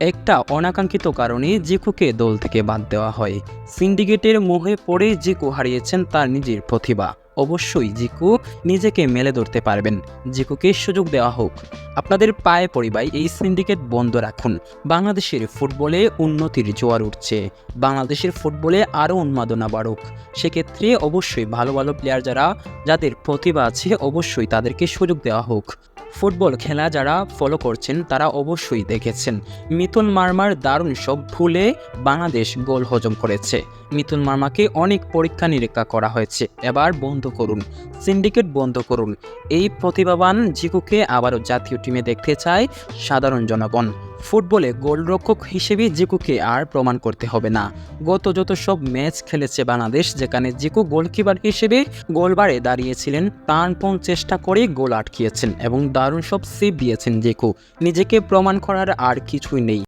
একটা অনাকাঙ্ক্ষিত কারণে জিকুকে দল থেকে বাদ দেওয়া হয়। সিন্ডিকেটের মোহে পড়ে জিকু হারিয়েছেন তার নিজের প্রতিভা। অবশ্যই জিকু নিজেকে মেলে ধরতে পারবেন। জিকুকে সুযোগ দেওয়া হোক। আপনাদের পায়ে পরিবাই এই সিন্ডিকেট বন্ধ রাখুন। বাংলাদেশের ফুটবলে উন্নতির জোয়ার উঠছে। বাংলাদেশের ফুটবলে আরও উন্মাদনা বাড়ুক। সেক্ষেত্রে অবশ্যই ভালো ভালো প্লেয়ার যারা, যাদের প্রতিভা আছে, অবশ্যই তাদেরকে সুযোগ দেওয়া হোক। ফুটবল খেলা যারা ফলো করছেন, তারা অবশ্যই দেখেছেন। মিথুন মার্মার দারুণ সব ভুলে বাংলাদেশ গোল হজম করেছে। মিথুন মার্মাকে অনেক পরীক্ষা নিরীক্ষা করা হয়েছে। এবার বন্ধ করুন সিন্ডিকেট বন্ধ করুন। এই প্রতিভাবান জিকুকে আবারও জাতীয় টিমে দেখতে চায় সাধারণ জনগণ। ফুটবলে গোলরক্ষক হিসেবে জিকুকে আর প্রমাণ করতে হবে না। গত যত সব ম্যাচ খেলেছে বাংলাদেশ, যেখানে জিকু গোলকিপার হিসেবে গোলবারে দাঁড়িয়েছিলেন, প্রাণপণ চেষ্টা করে গোল আটকিয়েছেন এবং দারুণ সব সেভ দিয়েছেন জিকু। নিজেকে প্রমাণ করার আর কিছুই নেই।